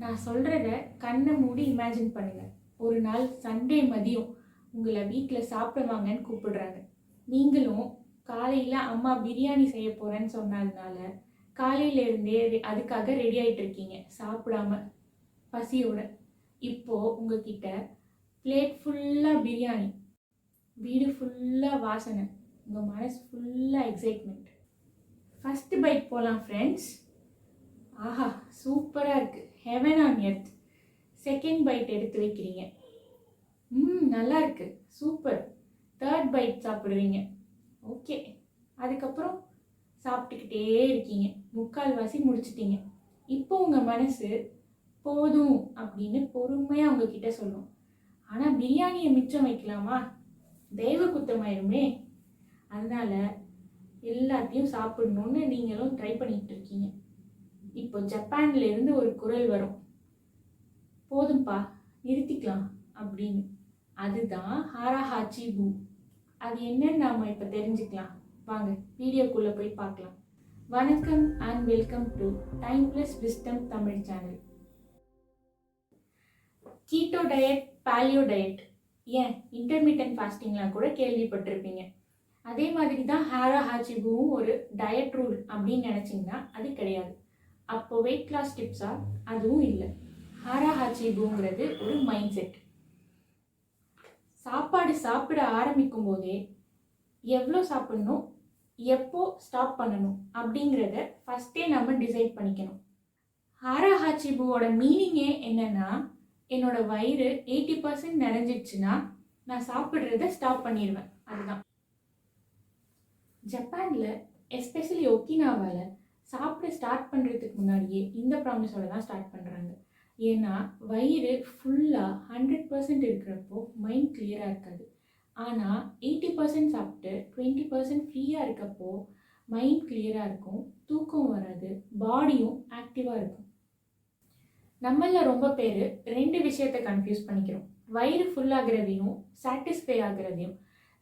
நான் சொல்கிறத கண்ணை மூடி இமேஜின் பண்ணுங்கள் ஒரு நாள் சண்டே மதியம் உங்களை வீட்டில் சாப்பிட வாங்கன்னு கூப்பிடுறாங்க. நீங்களும் காலையில் அம்மா பிரியாணி செய்ய போகிறேன்னு சொன்னதுனால காலையில இருந்தே அதுக்காக ரெடி ஆகிட்டு இருக்கீங்க. சாப்பிடாம. பசியோட. இப்போது உங்ககிட்ட பிளேட் ஃபுல்லாக பிரியாணி. வீடு ஃபுல்லாக வாசனை. உங்கள் மனசு ஃபுல்லாக எக்ஸைட்மெண்ட் ஃபஸ்ட்டு பைட் போகலாம் ஃப்ரெண்ட்ஸ் ஆஹா சூப்பராக இருக்குது heaven on earth second bite எடுத்து வைக்கிறீங்க. ம் நல்லா இருக்கு. சூப்பர் தேர்ட் பைட் சாப்பிடுவீங்க ஓகே அதுக்கப்புறம் சாப்பிட்டுக்கிட்டே இருக்கீங்க. முக்கால்வாசி முடிச்சிட்டீங்க. இப்போ உங்கள் மனசு போதும் அப்படின்னு பொறுமையாக உங்ககிட்ட சொல்லும். ஆனால் பிரியாணியை மிச்சம் வைக்கலாமா? தெய்வ குத்தமாயிருமே. அதனால் எல்லாத்தையும் சாப்பிடணுன்னு நீங்களும் ட்ரை பண்ணிகிட்டு இருக்கீங்க. இப்போ ஜப்பான்ல இருந்து ஒரு குரல் வரும். போதும்பா நிறுத்திக்கலாம் அப்படின்னு. அதுதான் ஹாராஹாச்சி பூ அது என்னன்னு நாம் இப்போ தெரிஞ்சுக்கலாம். வாங்க வீடியோக்குள்ளே போய் பார்க்கலாம். வணக்கம் and welcome to time plus wisdom Tamil channel keto diet paleo diet ஏன்? இன்டர்மீடியன்ட் ஃபாஸ்டிங்லாம் கூட கேள்விப்பட்டிருப்பீங்க. அதே மாதிரி தான் ஹாரா ஹாச்சிபுவும் ஒரு டயட் ரூல் அப்படின்னு நினச்சிங்கன்னா அது கிடையாது. அப்போ வெயிட் லாஸ் டிப்ஸா அதுவும் இல்லை. ஹாரா ஹாச்சிபுங்கிறது ஒரு மைண்ட் செட் சாப்பாடு சாப்பிட ஆரம்பிக்கும் போதே எவ்வளோ சாப்பிடணும் எப்போ ஸ்டாப் பண்ணணும் அப்படிங்கிறத ஃபஸ்ட்டே நம்ம டிசைட் பண்ணிக்கணும். ஹாரா ஹாச்சிபுவோட மீனிங்கே என்னென்னா என்னோட வயிறு எயிட்டி பர்சன்ட் நிறைஞ்சிடுச்சுன்னா நான் சாப்பிட்றத ஸ்டாப் பண்ணிடுவேன் அதுதான். ஜப்பானில் எஸ்பெஷலி ஒக்கினாவால் சாப்பிட ஸ்டார்ட் பண்ணுறதுக்கு முன்னாடியே இந்த ப்ராமிஸோட தான் ஸ்டார்ட் பண்ணுறாங்க ஏன்னா வயிறு ஃபுல்லாக ஹண்ட்ரட் பர்சன்ட் இருக்கிறப்போ மைண்ட் கிளியராக இருக்காது. ஆனால் எயிட்டி பர்சன்ட் சாப்பிட்டு டுவெண்ட்டி பர்சன்ட் ஃப்ரீயாக இருக்கப்போ மைண்ட் கிளியராக இருக்கும் தூக்கம் வராது பாடியும் ஆக்டிவாக இருக்கும். நம்மளில் ரொம்ப பேர் ரெண்டு விஷயத்தை கன்ஃபியூஸ் பண்ணிக்கிறோம். வயிறு ஃபுல்லாகிறதையும் சாட்டிஸ்ஃபை ஆகிறதையும்.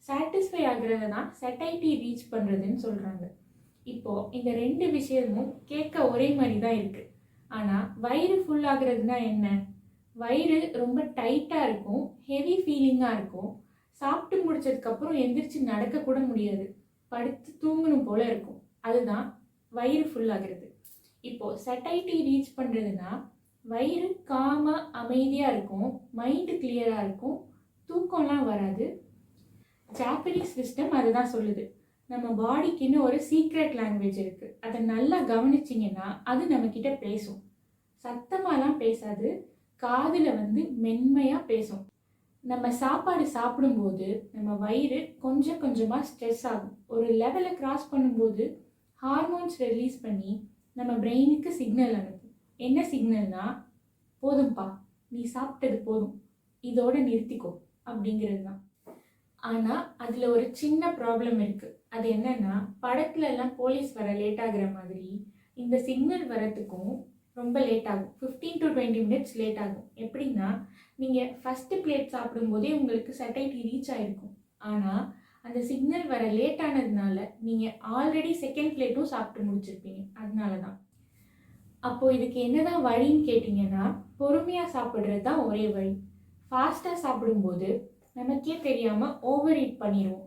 சாட்டிஸ்ஃபை ஆகுறத தான் செட்டைட்டி ரீச் பண்ணுறதுன்னு சொல்கிறாங்க இப்போ இந்த ரெண்டு விஷயமும் கேட்க ஒரே மாதிரி தான் இருக்கு. ஆனால் வயிறு ஃபுல் ஆகுறதுனா என்ன? வயிறு ரொம்ப டைட்டாக இருக்கும் ஹெவி ஃபீலிங்காக இருக்கும். சாப்பிட்டு முடிச்சதுக்கப்புறம் எந்திரிச்சு நடக்க கூட முடியாது. படுத்து தூங்கணும் போல இருக்கும். அதுதான் வயிறு ஃபுல் ஆகுறது. இப்போ செட்டைட்டி ரீச் பண்ணுறதுனா வயிறு காமாக அமைதியாக இருக்கும். மைண்டு கிளியராக இருக்கும். தூக்கம்லாம் வராது. ஜாப்பனீஸ் சிஸ்டம் அதுதான் சொல்லுது. நம்ம பாடிக்குன்னு ஒரு சீக்ரெட் லாங்குவேஜ் இருக்குது அதை நல்லா கவனிச்சிங்கன்னா அது நம்மக்கிட்ட பேசும். சத்தமாலாம் பேசாது. காதில் வந்து மென்மையாக பேசும். நம்ம சாப்பாடு சாப்பிடும்போது நம்ம வயிறு கொஞ்சம் கொஞ்சமாக ஸ்ட்ரெஸ் ஆகும். ஒரு லெவலை கிராஸ் பண்ணும்போது ஹார்மோன்ஸ் ரிலீஸ் பண்ணி நம்ம பிரெயினுக்கு சிக்னல் அனுப்பும். என்ன சிக்னல்னா போதும்ப்பா நீ சாப்பிட்டது போதும். இதோட நிறுத்திக்கோ. அப்படிங்கிறது தான். ஆனால் அதில் ஒரு சின்ன ப்ராப்ளம் இருக்குது அது என்னன்னா படத்துல எல்லாம் போலீஸ் வர லேட் ஆகுற மாதிரி இந்த சிக்னல் வரத்துக்கும் ரொம்ப லேட் ஆகும். Fifteen to twenty minutes late ஆகும். எப்படின்னா நீங்கள் ஃபஸ்ட்டு பிளேட் சாப்பிடும்போதே உங்களுக்கு சட்டைட்டி ரீச் ஆகிருக்கும் ஆனால் அந்த சிக்னல் வர லேட் ஆனதுனால நீங்கள் ஆல்ரெடி செகண்ட் பிளேட்டும் சாப்பிட்டு முடிச்சிருப்பீங்க. அதனால தான் அப்போது இதுக்கு என்னதான் வழின்னு கேட்டிங்கன்னா பொறுமையாக சாப்பிட்றது தான் ஒரே வழி. ஃபாஸ்ட்டாக சாப்பிடும்போது நமக்கே தெரியாமல் ஓவர் ஈட் பண்ணிடுவோம்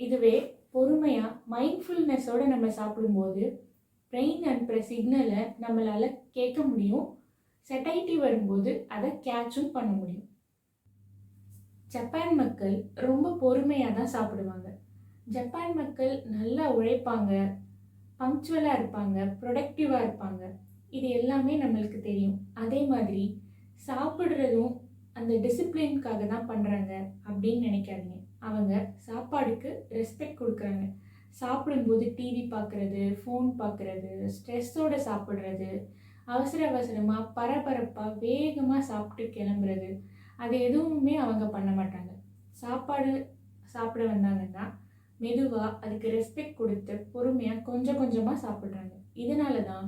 இதுவே பொறுமையாக மைண்ட்ஃபுல்னஸோடு நம்ம சாப்பிடும்போது பிரெயின் அனுப்புகிற சிக்னலை நம்மளால் கேட்க முடியும். செட்டைட்டி வரும்போது அதை கேட்சும் பண்ண முடியும். ஜப்பான் மக்கள் ரொம்ப பொறுமையாக தான் சாப்பிடுவாங்க. ஜப்பான் மக்கள் நல்லா உழைப்பாங்க பங்க்சுவலாக இருப்பாங்க ப்ரொடக்டிவாக இருப்பாங்க. இது எல்லாமே நம்மளுக்கு தெரியும். அதே மாதிரி சாப்பிட்றதும் அந்த டிசிப்ளின்காக தான் பண்ணுறாங்க அப்படின்னு நினைக்காதீங்க. அவங்க சாப்பாடுக்கு ரெஸ்பெக்ட் கொடுக்குறாங்க. சாப்பிடும்போது டிவி பார்க்குறது ஃபோன் பார்க்குறது ஸ்ட்ரெஸ்ஸோடு சாப்பிட்றது அவசர அவசரமாக பரபரப்பாக வேகமாக சாப்பிட்டு கிளம்புறது அது எதுவுமே அவங்க பண்ண மாட்டாங்க. சாப்பாடு சாப்பிட வந்தாங்கன்னா மெதுவாக அதுக்கு ரெஸ்பெக்ட் கொடுத்து பொறுமையாக கொஞ்சம் கொஞ்சமாக சாப்பிட்றாங்க. இதனால தான்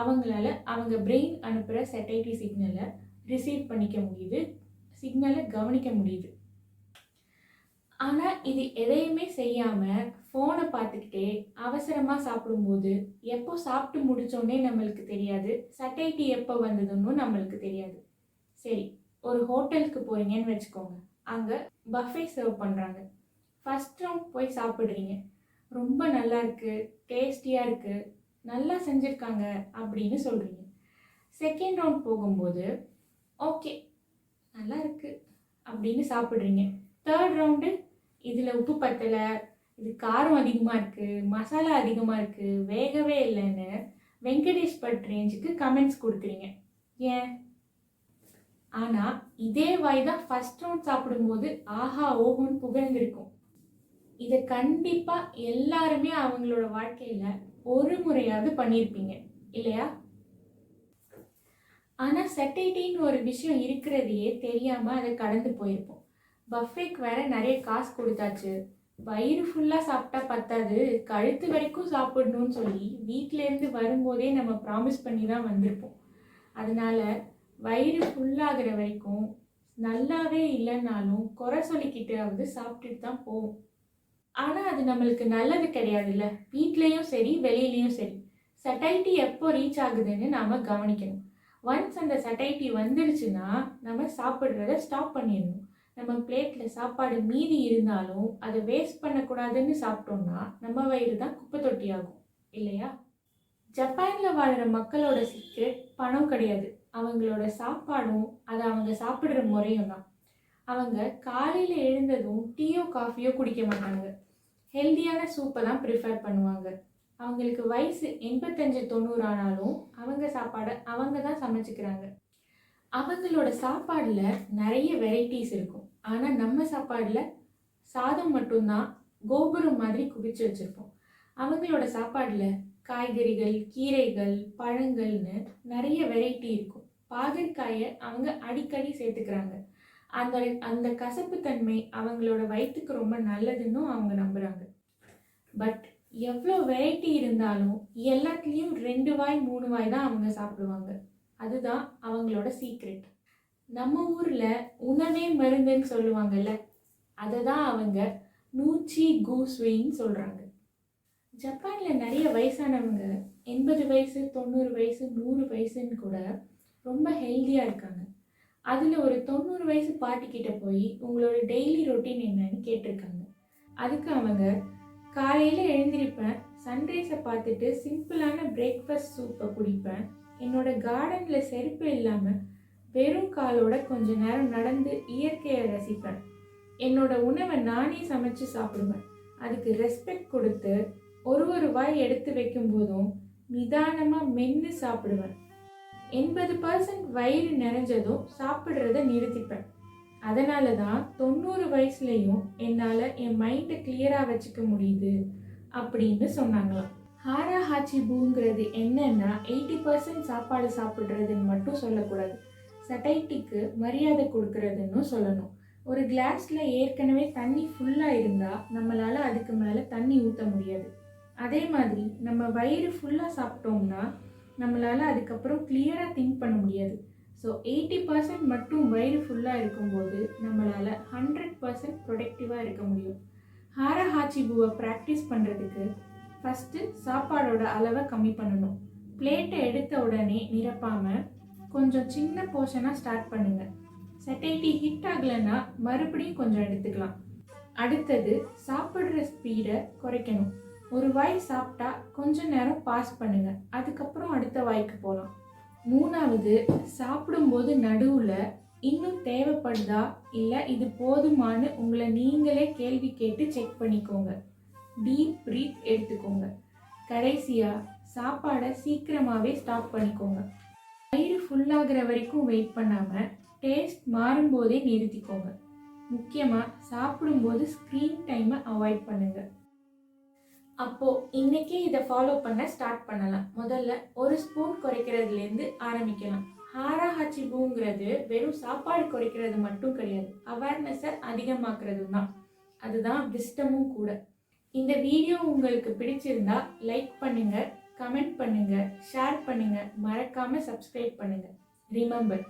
அவங்களால அவங்க பிரெயின் அனுப்புகிற செட்டைட்டி சிக்னலை ரிசீவ் பண்ணிக்க முடியுது சிக்னலை கவனிக்க முடியுது. ஆனால் இது எதையுமே செய்யாமல் ஃபோனை பார்த்துக்கிட்டே அவசரமாக சாப்பிடும்போது எப்போ சாப்பிட்டு முடிச்சோன்னே நம்மளுக்கு தெரியாது. சட்டைட்டி எப்போ வந்ததுன்னு நம்மளுக்கு தெரியாது. சரி ஒரு ஹோட்டலுக்கு போகிறீங்கன்னு வச்சுக்கோங்க. அங்கே பஃபே சர்வ் பண்ணுறாங்க ஃபஸ்ட் ரவுண்ட் போய் சாப்பிட்றீங்க. ரொம்ப நல்லா இருக்குது டேஸ்டியாக இருக்குது நல்லா செஞ்சுருக்காங்க அப்படின்னு சொல்கிறீங்க செகண்ட் ரவுண்ட் போகும்போது ஓகே நல்லா இருக்குது அப்படின்னு சாப்பிட்றீங்க. தேர்ட் ரவுண்டு இதில் உப்பு பத்தலை இது காரம் அதிகமாக இருக்குது மசாலா அதிகமாக இருக்குது வேகவே இல்லைன்னு வெங்கடேஷ் பட் ரேஞ்சுக்கு கமெண்ட்ஸ் கொடுக்குறீங்க. ஏன்? ஆனால் இதே வாய் தான் ஃபஸ்ட் ரவுண்ட் சாப்பிடும்போது ஆஹா ஓஹோன்னு புகழ்ந்திருக்கும். இதை கண்டிப்பாக எல்லாருமே அவங்களோட வாழ்க்கையில் ஒரு முறையாவது பண்ணியிருப்பீங்க. இல்லையா? ஆனால் செட்டைட்டின்னு ஒரு விஷயம் இருக்கிறதையே தெரியாமல் அதை கடந்து போயிருப்போம். பஃபேக்கு வேற நிறைய காசு கொடுத்தாச்சு. வயிறு ஃபுல்லாக சாப்பிட்டா பத்தாது. கழுத்து வரைக்கும் சாப்பிடணும்னு சொல்லி வீட்டிலேருந்து வரும்போதே நம்ம ப்ராமிஸ் பண்ணி தான் வந்திருப்போம். அதனால வயிறு ஃபுல்லாகிற வரைக்கும் நல்லாவே இல்லைன்னாலும் குறை சொல்லிக்கிட்டாவது சாப்பிட்டுட்டு தான் போவோம். ஆனால் அது நம்மளுக்கு நல்லது கிடையாதுல்ல. வீட்லேயும் சரி வெளியிலையும் சரி. சட்டைட்டி எப்போ ரீச் ஆகுதுன்னு நாம் கவனிக்கணும். ஒன்ஸ் அந்த சட்டைட்டி வந்துருச்சுன்னா நம்ம சாப்பிட்றத ஸ்டாப் பண்ணிடணும். நம்ம பிளேட்டில் சாப்பாடு மீதி இருந்தாலும் அதை வேஸ்ட் பண்ணக்கூடாதுன்னு சாப்பிட்டோம்னா நம்ம வயிறு தான் குப்பை தொட்டி ஆகும் இல்லையா? ஜப்பானில் வாழ்கிற மக்களோட சீக்ரெட் பணம் கிடையாது. அவங்களோட சாப்பாடும் அதை அவங்க சாப்பிட்ற முறையும் தான். அவங்க காலையில் எழுந்ததும் டீயோ காஃபியோ குடிக்க மாட்டாங்க. ஹெல்த்தியான சூப்பை தான் ப்ரிஃபர் பண்ணுவாங்க. அவங்களுக்கு வயசு எண்பத்தஞ்சு தொண்ணூறு ஆனாலும் அவங்க சாப்பாடை அவங்க தான் சமைச்சிக்கிறாங்க. அவங்களோட சாப்பாடில் நிறைய வெரைட்டிஸ் இருக்கும். ஆனால் நம்ம சாப்பாடில் சாதம் மட்டும்தான் கோபுரம் மாதிரி குவிச்சு வச்சுருப்போம். அவங்களோட சாப்பாடில் காய்கறிகள் கீரைகள் பழங்கள்னு நிறைய வெரைட்டி இருக்கும். பாகற்காயை அவங்க அடிக்கடி சேர்த்துக்கிறாங்க. அந்த அந்த கசப்புத்தன்மை அவங்களோட வயிற்றுக்கு ரொம்ப நல்லதுன்னு அவங்க நம்புகிறாங்க பட் எவ்வளோ வெரைட்டி இருந்தாலும் எல்லாத்துலேயும் ரெண்டு வாய் மூணு வாய் தான் அவங்க சாப்பிடுவாங்க. அதுதான் அவங்களோட சீக்ரெட் நம்ம ஊரில் உணவே மருந்துன்னு சொல்லுவாங்கல்ல அதை தான் அவங்க நூச்சி கூஸ்வின்னு சொல்கிறாங்க ஜப்பானில் நிறைய வயசானவங்க எண்பது வயசு தொண்ணூறு வயசு நூறு வயசுன்னு கூட ரொம்ப ஹெல்த்தியாக இருக்காங்க. அதில் ஒரு தொண்ணூறு வயசு பாட்டிக்கிட்ட போய் உங்களோட டெய்லி ரொட்டீன் என்னன்னு கேட்டிருக்காங்க. அதுக்கு அவங்க காலையில் எழுந்திருப்பேன் சன்ரைஸை பார்த்துட்டு சிம்பிளான பிரேக்ஃபாஸ்ட் சூப்பை குடிப்பேன் என்னோட கார்டனில் செருப்பு இல்லாமல் வெறும் காலோட கொஞ்ச நேரம் நடந்து இயற்கையை ரசிப்பேன். என்னோட உணவை நானே சமைச்சு சாப்பிடுவேன். அதுக்கு ரெஸ்பெக்ட் கொடுத்து ஒரு ஒரு வாய் எடுத்து வைக்கும் போதும் நிதானமாக மென்று சாப்பிடுவேன். எண்பது பர்சன்ட் வயிறு நிறைஞ்சதும் சாப்பிட்றத நிறுத்திப்பேன். அதனால தான் தொண்ணூறு வயசுலேயும் என்னால் என் மைண்டை கிளியராக வச்சுக்க முடியுது அப்படின்னு சொன்னாங்களாம். ஹாரா ஹாச்சி பூங்கிறது என்னன்னா எயிட்டி பர்சன்ட் சாப்பாடு சாப்பிட்றதுன்னு மட்டும் சொல்லக்கூடாது. சட்டைட்டிக்கு மரியாதை கொடுக்கறதுன்னு சொல்லணும். ஒரு கிளாஸில் ஏற்கனவே தண்ணி ஃபுல்லாக இருந்தால் நம்மளால் அதுக்கு மேலே தண்ணி ஊற்ற முடியாது. அதே மாதிரி நம்ம வயிறு ஃபுல்லாக சாப்பிட்டோம்னா நம்மளால் அதுக்கப்புறம் கிளியராக திங்க் பண்ண முடியாது. ஸோ எயிட்டி பர்சன்ட் மட்டும் வயிறு ஃபுல்லாக இருக்கும்போது நம்மளால் ஹண்ட்ரட் பர்சன்ட் ப்ரொடக்டிவாக இருக்க முடியும். ஹாரா ஹாச்சிபுவை ப்ராக்டிஸ் பண்ணுறதுக்கு ஃபஸ்ட்டு சாப்பாடோட அளவை கம்மி பண்ணணும். பிளேட்டை எடுத்த உடனே நிரப்பாமல் கொஞ்சம் சின்ன போர்ஷனாக ஸ்டார்ட் பண்ணுங்கள் செட்டைட்டி ஹிட் ஆகலைன்னா மறுபடியும் கொஞ்சம் எடுத்துக்கலாம். அடுத்தது சாப்பிட்ற ஸ்பீடை குறைக்கணும். ஒரு வாய் சாப்பிட்டா கொஞ்ச நேரம் பாஸ் பண்ணுங்க. அதுக்கப்புறம் அடுத்த வாய்க்கு போகலாம் மூணாவது சாப்பிடும்போது நடுவில் இன்னும் தேவைப்படுதா? இல்லை இது போதுமான்னு உங்களை நீங்களே கேள்வி கேட்டு செக் பண்ணிக்கோங்க. டீப் ப்ரீத் எடுத்துக்கோங்க. கடைசியாக சாப்பாடை சீக்கிரமாகவே ஸ்டாப் பண்ணிக்கோங்க. வயிறு ஃபுல்லாகிற வரைக்கும் வெயிட் பண்ணாமல் டேஸ்ட் மாறும்போதே நிறுத்திக்கோங்க. முக்கியமாக சாப்பிடும்போது ஸ்க்ரீன் டைமை அவாய்ட் பண்ணுங்கள் அப்போது இன்றைக்கே இதை ஃபாலோ பண்ண ஸ்டார்ட் பண்ணலாம். முதல்ல ஒரு ஸ்பூன் குறைக்கிறதுலேருந்து ஆரம்பிக்கலாம். ஹாரா ஹச்சிபுங்கிறது வெறும் சாப்பாடு குறைக்கிறது மட்டும் கிடையாது. அவேர்னஸை அதிகமாக்குறதும் தான். அதுதான் விஸ்டமும் கூட. இந்த வீடியோ உங்களுக்கு பிடிச்சிருந்தா லைக் பண்ணுங்கள் கமெண்ட் பண்ணுங்க ஷேர் பண்ணுங்க மறக்காம சப்ஸ்கிரைப் பண்ணுங்க. ரிமெம்பர்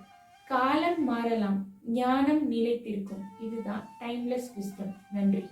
காலம் மாறலாம் ஞானம் நிலைத்திருக்கும். இதுதான் டைம்லெஸ் விஸ்டம் நன்றி.